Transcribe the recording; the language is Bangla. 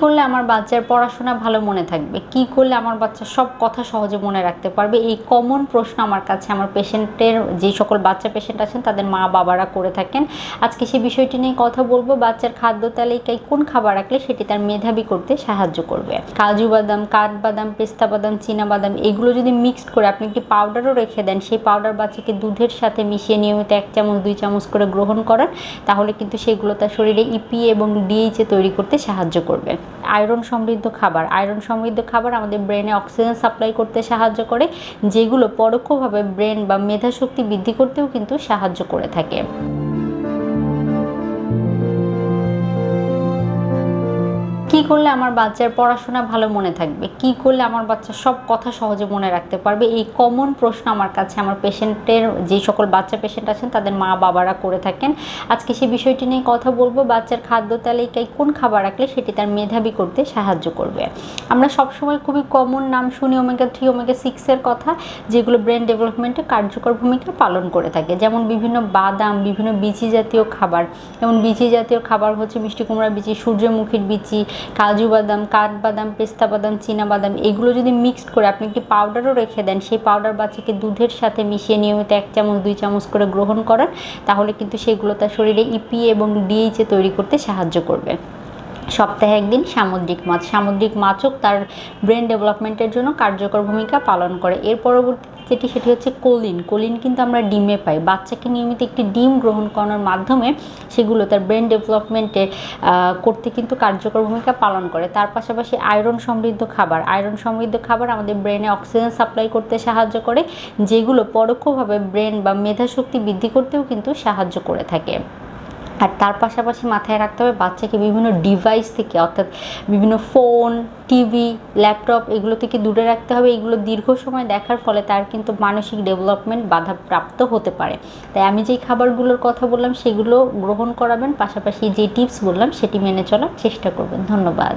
করলে আমার বাচ্চার পড়াশোনা ভালো মনে থাকবে? কি করলে আমার বাচ্চা সব কথা সহজে মনে রাখতে পারবে? এই কমন প্রশ্ন আমার কাছে, আমার পেশেন্টের যে সকল বাচ্চা পেশেন্ট আছেন, তাদের মা বাবারা করে থাকেন। আজকে সেই বিষয়টি নিয়ে কথা বলব। বাচ্চার খাদ্য তালিকায় কোন খাবার রাখলে সেটি তার মেধাবী করতে সাহায্য করবে? কাজু বাদাম কাঠবাদাম পেস্তা বাদাম, চীনা বাদাম, এগুলো যদি মিক্সড করে আপনি একটি পাউডারও রেখে দেন, সেই পাউডার বাচ্চাকে দুধের সাথে মিশিয়ে নিয়মিত এক চামচ, দুই চামচ করে গ্রহণ করেন, তাহলে কিন্তু সেগুলো তার শরীরে ইপি এবং ডিএইচে তৈরি করতে সাহায্য করবে। আয়রন সমৃদ্ধ খাবার। আয়রন সমৃদ্ধ খাবার আমাদের ব্রেনে অক্সিজেন সাপ্লাই করতে সাহায্য করে, যেগুলো পরোক্ষভাবে ব্রেন বা মেধাশক্তি বৃদ্ধি করতেও কিন্তু সাহায্য করে থাকে। কি করলে আমার বাচ্চার পড়াশোনা ভালো মনে থাকবে? কি করলে আমার বাচ্চা সব কথা সহজে মনে রাখতে পারবে? এই কমন প্রশ্ন আমার কাছে, আমার পেশেন্টের যে সকল বাচ্চা পেশেন্ট আছেন, তাদের মা বাবারা করে থাকেন। আজকে সেই বিষয়টি নিয়ে কথা বলব। বাচ্চার খাদ্য তালিকায় কোন খাবার রাখলে সেটি তার মেধাবী করতে সাহায্য করবে? আমরা সবসময় খুবই কমন নাম শুনি ওমেগা থ্রি ওমেগা সিক্সের কথা, যেগুলো ব্রেন ডেভেলপমেন্টে কার্যকর ভূমিকা পালন করে থাকে। যেমন বিভিন্ন বাদাম, বিভিন্ন বিচি জাতীয় খাবার। যেমন বিচি জাতীয় খাবার হচ্ছে মিষ্টি কুমড়া বিচি, সূর্যমুখীর বিচি কাজু বাদাম কাঠবাদাম পেস্তা বাদাম, চীনা বাদাম, এগুলো যদি মিক্সড করে আপনি একটি পাউডারও রেখে দেন, সেই পাউডার বাচ্চাকে দুধের সাথে মিশিয়ে নিয়মিত এক চামচ, দুই চামচ করে গ্রহণ করেন, তাহলে কিন্তু সেগুলো তার শরীরে ইপি এবং ডিএইচে তৈরি করতে সাহায্য করবে। সপ্তাহে একদিন সামুদ্রিক মাছ। সামুদ্রিক মাছও তার ব্রেন ডেভেলপমেন্টের জন্য কার্যকর ভূমিকা পালন করে। এর পরবর্তী যেটি সেটি হচ্ছে কোলিন। কোলিন কিন্তু আমরা ডিমে পাই। বাচ্চাকে নিয়মিত একটি ডিম গ্রহণ করানোর মাধ্যমে সেগুলো তার ব্রেন ডেভেলপমেন্টে করতে কিন্তু কার্যকর ভূমিকা পালন করে। তার পাশাপাশি আয়রন সমৃদ্ধ খাবার। আয়রন সমৃদ্ধ খাবার আমাদের ব্রেনে অক্সিজেন সাপ্লাই করতে সাহায্য করে, যেগুলো পরোক্ষভাবে ব্রেন বা মেধাশক্তি বৃদ্ধি করতেও কিন্তু সাহায্য করে থাকে। আর তার পাশাপাশি মাথায় রাখতে হবে বাচ্চাকে বিভিন্ন ডিভাইস থেকে, অর্থাৎ বিভিন্ন ফোন টিভি ল্যাপটপ এগুলো থেকে দূরে রাখতে হবে। এগুলো দীর্ঘ সময় দেখার ফলে তার কিন্তু মানসিক ডেভেলপমেন্ট বাধাপ্রাপ্ত হতে পারে। তাই আমি যেই খাবারগুলোর কথা বললাম, সেগুলো গ্রহণ করাবেন। পাশাপাশি যে টিপস বললাম, সেটি মেনে চলার চেষ্টা করবেন। ধন্যবাদ।